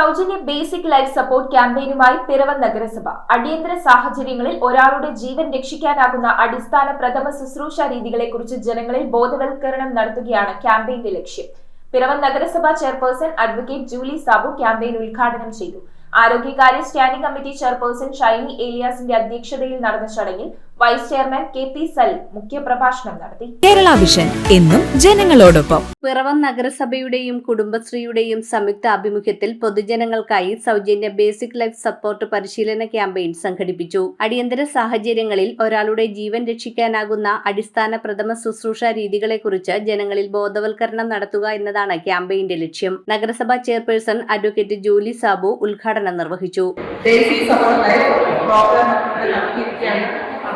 Life support ക്യാമ്പയിനുമായി Piravom നഗരസഭ. അടിയന്തര സാഹചര്യങ്ങളിൽ ഒരാളുടെ ജീവൻ രക്ഷിക്കാനാകുന്ന അടിസ്ഥാന പ്രഥമ ശുശ്രൂഷ രീതികളെക്കുറിച്ച് ജനങ്ങളിൽ ബോധവൽക്കരണം നടത്തുകയാണ് ക്യാമ്പയിന്റെ ലക്ഷ്യം. പിറവം നഗരസഭ chairperson advocate Julie Sabu campaign ഉദ്ഘാടനം ചെയ്തു. ആരോഗ്യകാര്യ സ്റ്റാൻഡിംഗ് കമ്മിറ്റി ചെയർപേഴ്സൺ ഷൈനി ഏലിയാസിന്റെ അധ്യക്ഷതയിൽ നടന്ന ചടങ്ങിൽ വൈസ് ചെയർമാൻ കെ പി സൽ മുഖ്യപ്രഭാഷണം നടത്തി. കേരള വിഷൻ എന്നും ജനങ്ങളോടൊപ്പം. പിറവം നഗരസഭയുടെയും കുടുംബശ്രീയുടെയും സംയുക്ത ആഭിമുഖ്യത്തിൽ പൊതുജനങ്ങൾക്കായി സൗജന്യ ബേസിക് ലൈഫ് സപ്പോർട്ട് പരിശീലന ക്യാമ്പയിൻ സംഘടിപ്പിച്ചു. അടിയന്തര സാഹചര്യങ്ങളിൽ ഒരാളുടെ ജീവൻ രക്ഷിക്കാനാകുന്ന അടിസ്ഥാന പ്രഥമ ശുശ്രൂഷ രീതികളെക്കുറിച്ച് ജനങ്ങളിൽ ബോധവൽക്കരണം നടത്തുക എന്നതാണ് ക്യാമ്പയിന്റെ ലക്ഷ്യം. നഗരസഭാ ചെയർപേഴ്സൺ അഡ്വക്കേറ്റ് ജൂലി സാബു ഉദ്ഘാടനം നിർവഹിച്ചു.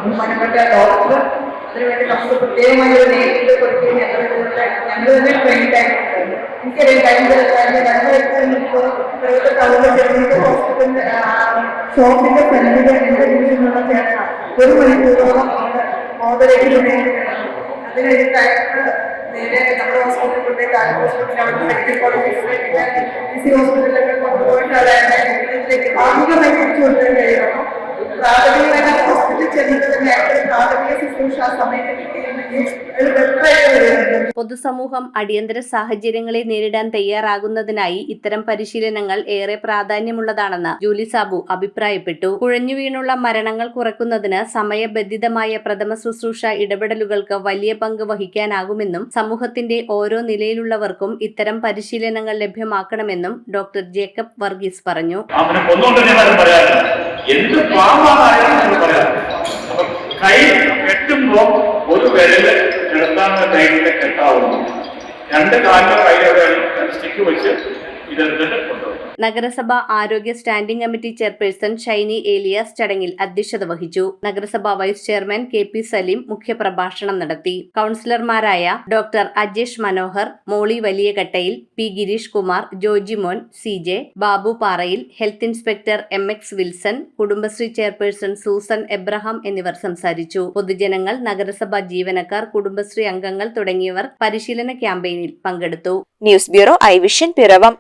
ബഹുമാനപ്പെട്ട ഡോക്ടർ അതിനുവേണ്ടി നമുക്ക് പ്രത്യേകമായി ഒരു നേരിട്ട് കൊടുക്കുകയും ഞങ്ങൾ തന്നെ ട്രെയിൻഡ് ആയിട്ടുണ്ട് എനിക്കറിയാം കഴിഞ്ഞ കഴിഞ്ഞ രണ്ട് ഇപ്പോഴത്തെ ടൗണിൽ ചെറുപ്പ ഹോസ്പിറ്റലിന്റെ ഷോപ്പിന്റെ ഫ്രണ്ടിൽ എന്റെ ഡിവിഷനുള്ള ചേട്ടൻ ഒരു മണിക്കൂറോളം മോദരേഖ അതിനായിട്ട് നേരെ നമ്മുടെ ഹോസ്പിറ്റലിൽ കൊണ്ടുപോയി താലൂക്ക് ഹോസ്പിറ്റലിൽ അവിടെ മെഡിക്കൽ കോളേജ് പി സി ഹോസ്പിറ്റലിലൊക്കെ കൊണ്ടുപോയിട്ട് അതായത് ഇതിലേക്ക് ഭാഗികമായി തിരിച്ചു കൊടുക്കാൻ കഴിയണം പ്രാഥമിക പൊതുസമൂഹം അടിയന്തര സാഹചര്യങ്ങളെ നേരിടാൻ തയ്യാറാകുന്നതിനായി ഇത്തരം പരിശീലനങ്ങൾ ഏറെ പ്രാധാന്യമുള്ളതാണെന്ന് ജൂലി സാബു അഭിപ്രായപ്പെട്ടു. കുഴഞ്ഞു വീണുള്ള മരണങ്ങൾ കുറയ്ക്കുന്നതിന് സമയബന്ധിതമായ പ്രഥമ ശുശ്രൂഷ ഇടപെടലുകൾക്ക് വലിയ പങ്ക് വഹിക്കാനാകുമെന്നും സമൂഹത്തിന്റെ ഓരോ നിലയിലുള്ളവർക്കും ഇത്തരം പരിശീലനങ്ങൾ ലഭ്യമാക്കണമെന്നും ഡോക്ടർ ജേക്കബ് വർഗീസ് പറഞ്ഞു. രണ്ട് കാലിന്റെ കൈയുടെ സ്റ്റിക്ക് വെച്ച് ഇതെടുത്തിട്ട് കൊണ്ടുപോകും നഗരസഭ ആരോഗ്യ standing committee chairperson Shiny Elias ചടങ്ങിൽ അധ്യക്ഷത വഹിച്ചു. നഗരസഭാ vice chairman K P Salim മുഖ്യപ്രഭാഷണം നടത്തി. കൗൺസിലർമാരായ doctor Ajesh Manohar Molly Valiyakattayil P Girish Kumar Jojimon C J Babu Parayil health inspector M X Wilson Kudumbashree chairperson Susan Abraham എന്നിവർ സംസാരിച്ചു. പൊതുജനങ്ങൾ നഗരസഭാ ജീവനക്കാർ കുടുംബശ്രീ അംഗങ്ങൾ തുടങ്ങിയവർ പരിശീലന ക്യാമ്പയിനിൽ പങ്കെടുത്തു. News bureau I vision Piravom.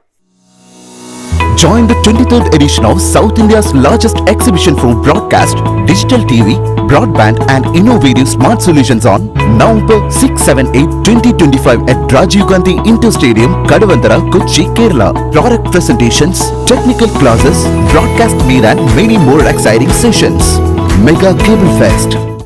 Join the 23rd edition of South India's largest exhibition for broadcast, digital TV, broadband and innovative smart solutions on November 6, 7, 8, 2025 at Rajiv Gandhi Inter Stadium, Kadavantara, Kochi, Kerala. Product presentations, technical classes, broadcast meet and many more exciting sessions. Mega Cable Fest.